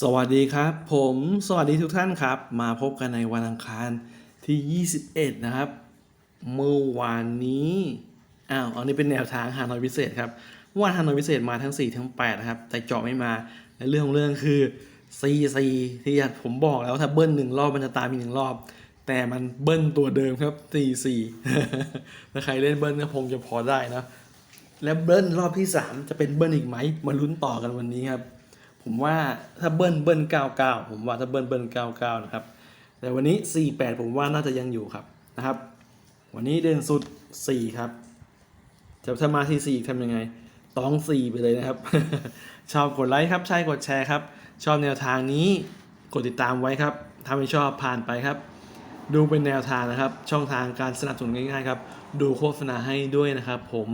สวัสดีครับ ผมสวัสดีทุกท่านครับ มาพบกันในวันอังคารที่ 21 นะครับ เมื่อวานนี้อ้าวอันนี้เป็นแนวทางฮานอยพิเศษครับเมื่อวานฮานอยพิเศษมาทั้ง 4 ทั้ง 8 นะครับ แต่เจาะไม่มาในเรื่องของเรื่องคือ C C ที่ผมบอกแล้วถ้าเบิ้ลหนึ่งรอบมันจะตามอีกหนึ่งรอบ แต่มันเบิ้ลตัวเดิมครับ C C ถ้าใครเล่นเบิ้ลก็คงจะพอได้นะแล้วเบิ้ลรอบที่ 3 จะเป็นเบิ้ลอีกไหมมาลุ้นต่อกันวันนี้ครับ ผมว่าถ้าเบิ้ลเบิ้ล99ผมว่าถ้าเบิ้ลเบิ้ล99นะครับ แต่วันนี้48ผมว่าน่าจะยังอยู่ครับนะครับ วันนี้เด่นสุด4ครับจะถ้ามาที่4ทำยังไงต้อง4ไปเลยนะครับ ชอบกดไลค์ครับ ใช่กดแชร์ครับ ชอบแนวทางนี้กดติดตามไว้ครับถ้าไม่ชอบผ่านไปครับ ดูเป็นแนวทางนะครับ ช่องทางการสนับสนุนง่ายๆครับ ดูโฆษณาให้ด้วยนะครับ ผม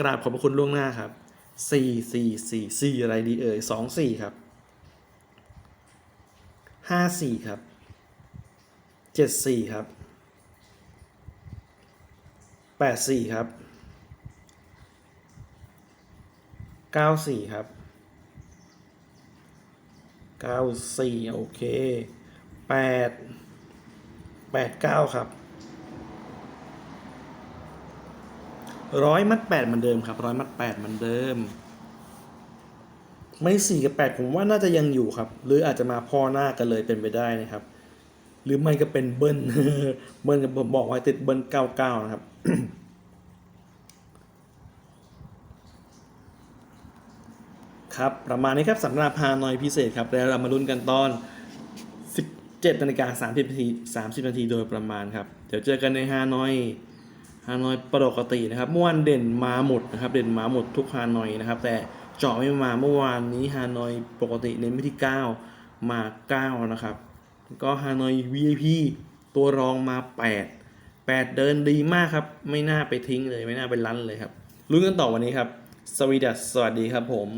กราบขอบพระคุณล่วงหน้าครับ สี่สี่สี่สี่อะไรดีเอ่ยสองสี่ครับห้าสี่ครับเจ็ดสี่ครับแปดสี่ครับเก้าสี่ครับเก้าสี่โอเคแปดแปดเก้าครับ ร้อยมัดแปดเหมือนเดิมครับร้อยมัดแปดเหมือนเดิม ไม่สี่กับแปดผมว่าน่าจะยังอยู่ครับ หรืออาจจะมาพ่อหน้ากันเลยเป็นไปได้นะครับ หรือไม่ก็เป็นเบิ้ลเบิ้ลกับผมบอกไว้ติดเบิ้ลเก้าเก้านะครับครับประมาณนี้ครับสำหรับฮาหน่อยพิเศษครับแล้วเรามาลุ้นกันตอน 17นาฬิกา30นาที30นาทีโดยประมาณครับ เดี๋ยวเจอกันในฮานอย ฮานอยปกตินะครับเมื่อวานเด่นมาหมดนะครับ เด่นมาหมดทุกฮานอยนะครับ แต่เจาะไม่มาเมื่อวานนี้ฮานอยปกติเน้นไปที่ 9 มา 9 นะครับ ก็ฮานอย VIP ตัวรองมา 8 8 เดินดีมากครับ ไม่น่าไปทิ้งเลย ไม่น่าไปลั้นเลยครับลุ้นกันต่อวันนี้ครับ สวีดัสสวัสดีครับผม